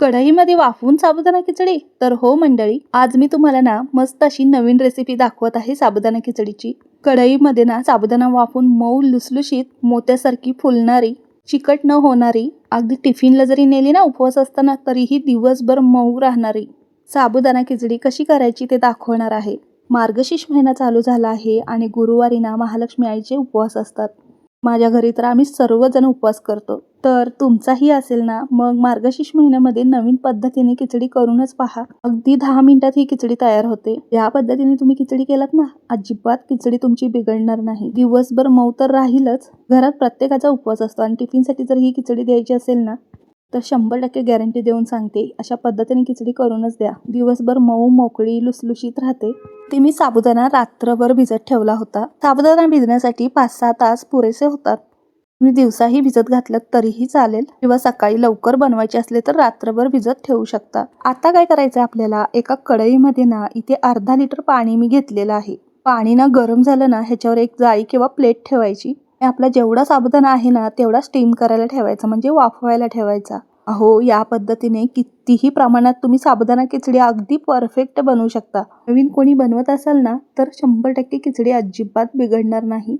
कढईमध्ये वाफवून साबुदाणा खिचडी? तर हो मंडळी आज मी तुम्हाला ना मस्त अशी नवीन रेसिपी दाखवत आहे साबुदाणा खिचडीची. कढईमध्ये ना साबुदाणा वाफून मऊ लुसलुशीत मोत्यासारखी फुलणारी चिकट न होणारी अगदी टिफिनला जरी नेली ना उपवास असताना तरीही दिवसभर मऊ राहणारी साबुदाणा खिचडी कशी करायची ते दाखवणार आहे. मार्गशीर्ष महिना चालू झाला आहे आणि गुरुवारी ना महालक्ष्मी आईचे उपवास असतात. माझ्या घरी तर आम्ही सर्वजण उपवास करतो. तर तुमचाही असेल ना? मग मार्गशीर्ष महिन्यामध्ये नवीन पद्धतीने खिचडी करूनच पहा. अगदी दहा मिनिटात ही खिचडी तयार होते. या पद्धतीने तुम्ही खिचडी केलात ना अजिबात खिचडी तुमची बिघडणार नाही. दिवसभर मऊ तर राहीलच. घरात प्रत्येकाचा उपवास असतो आणि टिफिनसाठी जर ही खिचडी द्यायची असेल ना तर शंभर टक्के गॅरंटी देऊन सांगते अशा पद्धतीने खिचडी करूनच द्या. दिवसभर मऊ मोकळी लुसलुशीत राहते. ते मी साबुदाणा रात्रभर भिजत ठेवला होता. साबुदाणा भिजण्यासाठी पाच सहा तास पुरेसे होतात. तुम्ही दिवसाही भिजत घातलं तरीही चालेल. किंवा सकाळी लवकर बनवायचे असले तर रात्रभर भिजत ठेवू शकता. आता काय करायचं आपल्याला? एका कढईमध्ये ना इथे अर्धा लिटर पाणी मी घेतलेलं आहे. पाणी ना गरम झालं ना ह्याच्यावर एक जाळी किंवा प्लेट ठेवायची. आपला जेवढा साबुदाणा आहे ना तेवढा स्टीम करायला ठेवायचा म्हणजे वाफवायला ठेवायचा. अहो या पद्धतीने कितीही प्रमाणात तुम्ही साबुदाणा खिचडी अगदी परफेक्ट बनवू शकता. नवीन कोणी बनवत असाल ना तर शंभर टक्के खिचडी अजिबात बिघडणार नाही.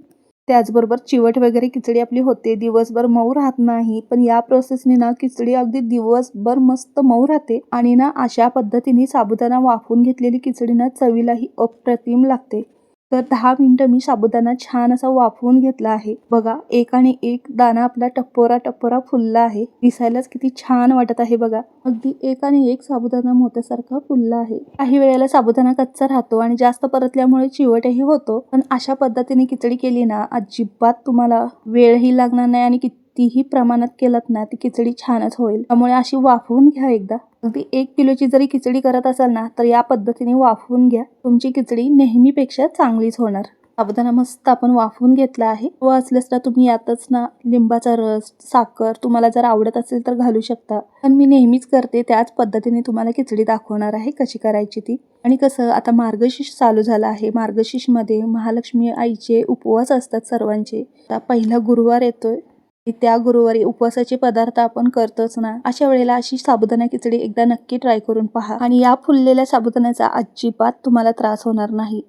त्याचबरोबर चिवट वगैरे खिचडी आपली होते दिवसभर मऊ राहत नाही पण या प्रोसेसने ना खिचडी अगदी दिवसभर मस्त मऊ राहते. आणि ना अशा पद्धतीने साबुदाणा वाफवून घेतलेली खिचडी ना चवीलाही अप्रतिम लागते. तर दहा मिनिटं मी साबुदाणा छान असा वाफवून घेतला आहे. बघा एक आणि एक दाणा आपला टप्पोरा टप्पोरा फुलला आहे. दिसायलाच किती छान वाटत आहे बघा. अगदी एक आणि एक साबुदाणा मोत्यासारखा फुलला आहे. काही वेळेला साबुदाणा कच्चा राहतो आणि जास्त परतल्यामुळे चिवटही होतो. पण अशा पद्धतीने खिचडी केली ना अजिबात तुम्हाला वेळही लागणार नाही आणि कितीही प्रमाणात केलात ना ती खिचडी छानच होईल. त्यामुळे अशी वाफवून घ्या एकदा. अगदी एक किलोची जरी खिचडी करत असाल ना तर या पद्धतीने वाफवून घ्या. तुमची खिचडी नेहमीपेक्षा चांगलीच होणार. साबुदाणा मस्त आपण वाफवून घेतला आहे. व असल्यास ना तुम्ही यातच ना लिंबाचा रस साखर तुम्हाला जर आवडत असेल तर घालू शकता. पण मी नेहमीच करते त्याच पद्धतीने तुम्हाला खिचडी दाखवणार आहे कशी करायची ती. आणि कसं आता मार्गशीर्ष चालू झाला आहे. मार्गशीर्षमध्ये महालक्ष्मी आईचे उपवास असतात सर्वांचे. आता पहिला गुरुवार येतोय. त्या गुरुवारी उपवासाचे पदार्थ आपण करतोच ना अशा वेळेला अशी साबुदाणा खिचडी एकदा नक्की ट्राय करून पहा. आणि या फुललेल्या साबुदाण्याचा अजिबात तुम्हाला त्रास होणार नाही.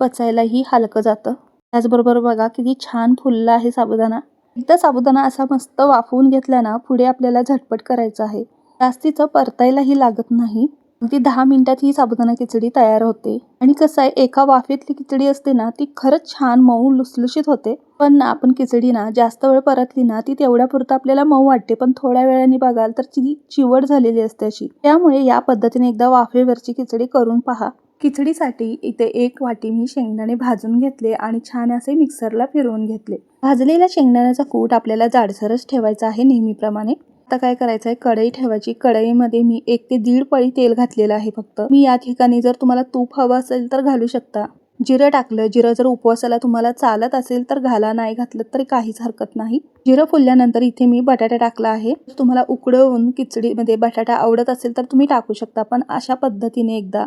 पचायलाही हलकं जातं. त्याचबरोबर बघा किती छान फुलला आहे साबुदाणा. एकदा साबुदाणा असा मस्त वाफवून घेतला ना पुढे आपल्याला झटपट करायचं आहे. जास्तीचं परतायलाही लागत नाही. अगदी दहा मिनिटात ही साबुदाणा खिचडी तयार होते. आणि कसं आहे एका वाफेतली खिचडी असते ना ती खरंच छान मऊ लुसलुशीत होते. पण ना आपण खिचडी ना जास्त वेळ परतली ना ती तेवढ्यापुरतं आपल्याला मऊ वाटते. पण थोड्या वेळाने बघाल तर ती चिवट झालेली असते अशी. त्यामुळे या पद्धतीने एकदा वाफेवरची खिचडी करून पहा. खिचडीसाठी इथे एक वाटी मी शेंगदाणे भाजून घेतले आणि छान असे मिक्सरला फिरवून घेतले. भाजलेल्या शेंगदाण्याचा कूट आपल्याला जाडसरच ठेवायचा आहे नेहमीप्रमाणे. आता काय करायचं आहे कढई ठेवायची. कढईमध्ये मी एक ते दीड पळी तेल घातलेलं आहे फक्त. मी या ठिकाणी जर तुम्हाला तूप हवं असेल तर घालू शकता. जिरं टाकलं. जिरं जर उपवासाला तुम्हाला चालत असेल तर घाला. नाही घातलं तरी काहीच हरकत नाही. जिरं फुलल्यानंतर इथे मी बटाटा टाकला आहे. तुम्हाला उकडवून खिचडीमध्ये बटाटा आवडत असेल तर तुम्ही टाकू शकता पण अशा पद्धतीने एकदा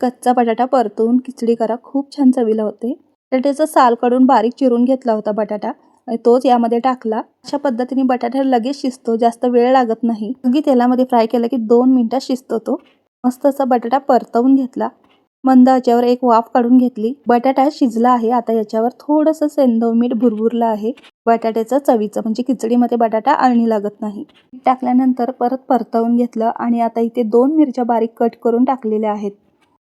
कच्चा बटाटा परतून खिचडी करा. खूप छान चवीला होते. बटाट्याचं साल काढून बारीक चिरून घेतला होता बटाटा. तोच यामध्ये टाकला. अशा पद्धतीने बटाटा लगेच शिजतो जास्त वेळ लागत नाही. अगदी तेलामध्ये फ्राय केला की दोन मिनटात शिजतो तो. मस्त असा बटाटा परतवून घेतला. मंद याच्यावर एक वाफ काढून घेतली. बटाटा शिजला आहे. आता याच्यावर थोडंसं सेंदव मीठ भुरभुरलं आहे. बटाट्याचं चवीचं म्हणजे खिचडीमध्ये बटाटा अळणी लागत नाही. टाकल्यानंतर परत परतवून घेतलं आणि आता इथे दोन मिरच्या बारीक कट करून टाकलेल्या आहेत.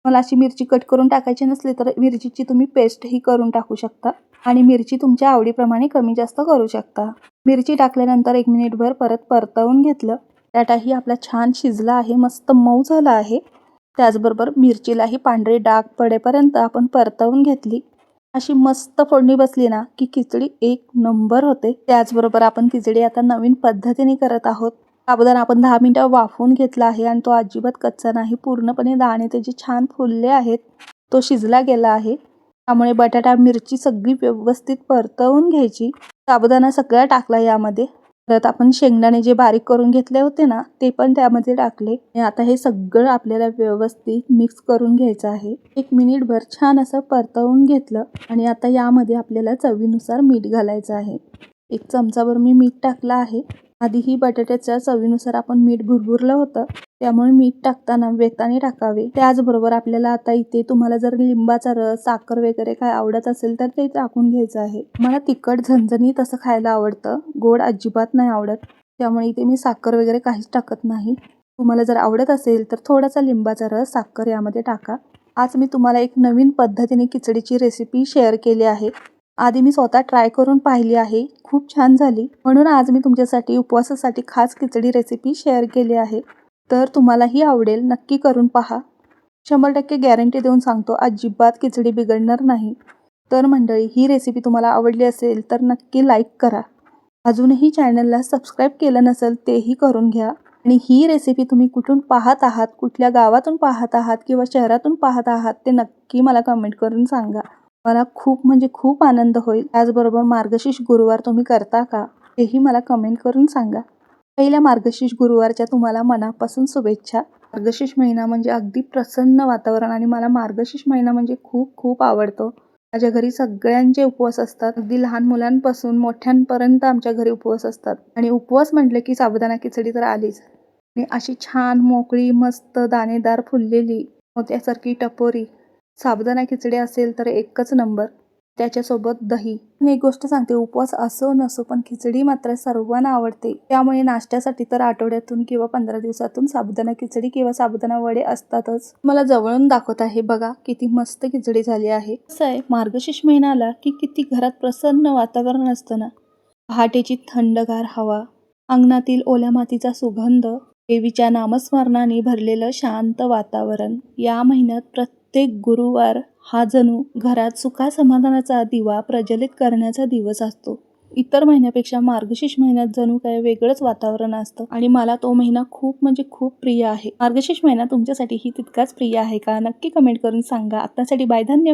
मला अशी मिरची कट करून टाकायची नसली तर मिरचीची तुम्ही पेस्टही करून टाकू शकता. आणि मिरची तुमच्या आवडीप्रमाणे कमी जास्त करू शकता. मिरची टाकल्यानंतर एक मिनिटभर परत परतवून घेतलं. बटाटाही आपला छान शिजला आहे मस्त मऊ झाला आहे. त्याचबरोबर मिरचीलाही पांढरे डाग पडेपर्यंत आपण परतवून घेतली. अशी मस्त फोडणी बसली ना की खिचडी एक नंबर होते. त्याचबरोबर आपण खिचडी आता नवीन पद्धतीने करत आहोत. साबुदाणा आपण दहा मिनटं वाफवून घेतला आहे आणि तो अजिबात कच्चा नाही. पूर्णपणे दाणे त्याचे छान फुलले आहेत. तो शिजला गेला आहे. त्यामुळे बटाटा मिरची सगळी व्यवस्थित परतवून घ्यायची. साबुदाणा सगळा टाकला यामध्ये. परत आपण शेंगदाणे जे बारीक करून घेतले होते ना ते पण त्यामध्ये टाकले. आणि आता हे सगळं आपल्याला व्यवस्थित मिक्स करून घ्यायचं आहे. एक मिनिटभर छान असं परतवून घेतलं आणि आता यामध्ये आपल्याला चवीनुसार मीठ घालायचं आहे. एक चमचाभर मी मीठ टाकलं आहे. आधी ही बटाट्याच्या चवीनुसार आपण मीठ भुरभुरलं होतं. त्यामुळे मीठ टाकताना वेताने टाकावे. त्याचबरोबर आपल्याला आता इथे तुम्हाला जर लिंबाचा रस साखर वगैरे काय आवडत असेल तर ते टाकून घ्यायचं आहे. मला तिखट झणझणीत असं खायला आवडतं. गोड अजिबात नाही आवडत. त्यामुळे इथे मी साखर वगैरे काहीच टाकत नाही. तुम्हाला जर आवडत असेल तर थोडासा लिंबाचा रस साखर यामध्ये टाका. आज मी तुम्हाला एक नवीन पद्धतीने खिचडीची रेसिपी शेअर केली आहे. आधी मी स्वतः ट्राय करून पाहिली आहे. खूप छान झाली. म्हणून आज मी तुमच्यासाठी उपवासासाठी खास खिचडी रेसिपी शेअर केली आहे. तर तुम्हालाही आवडेल. नक्की करून पहा. शंभर टक्के गॅरंटी देऊन सांगतो अजिबात खिचडी बिघडणार नाही. तर मंडळी ही रेसिपी तुम्हाला आवडली असेल तर नक्की लाईक करा. अजूनही चॅनलला सबस्क्राईब केलं नसेल तेही करून घ्या. आणि ही रेसिपी तुम्ही कुठून पाहत आहात कुठल्या गावातून पाहत आहात किंवा शहरातून पाहत आहात ते नक्की मला कमेंट करून सांगा. मला खूप म्हणजे खूप आनंद होईल. त्याचबरोबर मार्गशीर्ष गुरुवार तुम्ही करता का हेही मला कमेंट करून सांगा. पहिल्या मार्गशीर्ष गुरुवारच्या तुम्हाला मनापासून शुभेच्छा. मार्गशीर्ष महिना म्हणजे अगदी प्रसन्न वातावरण आणि मला मार्गशीर्ष महिना म्हणजे खूप खूप आवडतो. माझ्या घरी सगळ्यांचे उपवास असतात. अगदी लहान मुलांपासून मोठ्यांपर्यंत आमच्या घरी उपवास असतात. आणि उपवास म्हटलं की साबुदाणा खिचडी तर आलीच. आणि अशी छान मोकळी मस्त दाणेदार फुललेली मोत्यासारखी टपोरी. साबुदाणा खिचडी असेल तर एकच नंबर. त्याच्यासोबत दही. मी एक गोष्ट सांगते उपवास असो नसो पण खिचडी मात्र सर्वांना आवडते. त्यामुळे नाश्त्यासाठी तर आठवड्यातून किंवा पंधरा दिवसातून साबुदाणा खिचडी किंवा साबुदाणा वडे असतातच. मला जवळून दाखवत आहे बघा किती मस्त खिचडी झाली आहे. कसं आहे मार्गशीर्ष महिना आला की किती घरात प्रसन्न वातावरण असतं ना? पहाटेची थंडगार हवा अंगणातील ओल्या मातीचा सुगंध देवीच्या नामस्मरणाने भरलेलं शांत वातावरण. या महिन्यात प्रत्येक गुरुवार हा जणू घरात सुखासमाधानाचा दिवा प्रज्वलित करण्याचा दिवस असतो. इतर महिन्यापेक्षा मार्गशीर्ष महिन्यात जणू काय वेगळंच वातावरण असतं आणि मला तो महिना खूप म्हणजे खूप प्रिय आहे. मार्गशीर्ष महिना तुमच्यासाठीही तितकाच प्रिय आहे का? नक्की कमेंट करून सांगा. आत्तासाठी बाय धन्यवाद.